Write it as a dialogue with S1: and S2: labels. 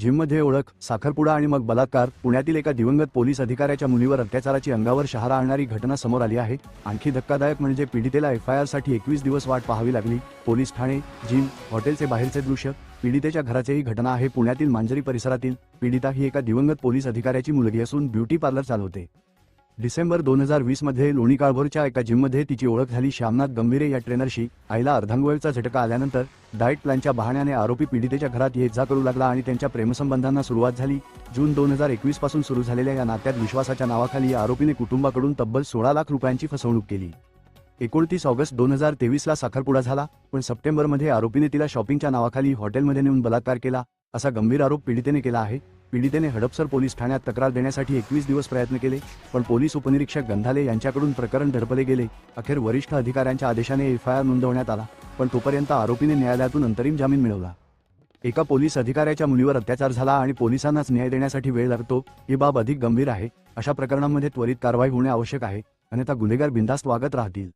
S1: जिममध्ये ओळख साखरपुडा आणि मग बलात्कार पुण्यातील एका दिवंगत पोलीस अधिकाऱ्याच्या मुलीवर अत्याचाराची अंगावर शहारा आणणारी घटना समोर आली आहे. आणखी धक्कादायक म्हणजे पीडितेला एफ आय आरसाठी एकवीस दिवस वाट पाहावी लागली. पोलीस ठाणे जिम हॉटेलचे बाहेरचे दृश्य पीडितेच्या घराचेही घटना आहे. पुण्यातील मांजरी परिसरातील पीडिता ही एका दिवंगत पोलीस अधिकाऱ्याची मुलगी असून ब्युटी पार्लर चालवते. डिसेंबर दोन हजार वीसमध्ये लोणी काळभोरच्या एका जिममध्ये तिची ओळख झाली. श्यामनाथ गंभीरे या ट्रेनरशी आईला अर्धांगवेळचा झटका आल्यानंतर डाएट प्लॅनच्या बहाण्याने आरोपी पीडितेच्या घरात ये जा करू लागला आणि त्यांच्या प्रेमसंबंधांना सुरुवात झाली. जून दोन हजार एकवीसपासून सुरू झालेल्या या नात्यात विश्वासाच्या नावाखाली या आरोपीने कुटुंबाकडून तब्बल सोळा लाख रुपयांची फसवणूक केली. एकोणतीस ऑगस्ट दोन हजार तेवीसला साखरपुडा झाला पण सप्टेंबरमध्ये आरोपीने तिला शॉपिंगच्या नावाखाली हॉटेलमध्ये नेऊन बलात्कार केला असा गंभीर आरोप पीडितेने केला आहे. पीडितेने हडपसर पोलीस ठाण्यात तक्रार देण्यासाठी एकवीस दिवस प्रयत्न केले पण पोलीस उपनिरीक्षक गंधाले यांच्याकडून प्रकरण धडपले गेले. अखेर वरिष्ठ अधिकाऱ्यांच्या आदेशाने एफ आय आर नोंदवण्यात आला पण तोपर्यंत आरोपीने न्यायालयातून अंतरिम जामीन मिळवला. एका पोलीस अधिकाऱ्याच्या मुलीवर अत्याचार झाला आणि पोलिसांनाच न्याय देण्यासाठी वेळ लागतो ही बाब अधिक गंभीर आहे. अशा प्रकरणांमध्ये त्वरित कारवाई होणे आवश्यक आहे. अन्यथा गुन्हेगार बिनधास्त वागत राहतील.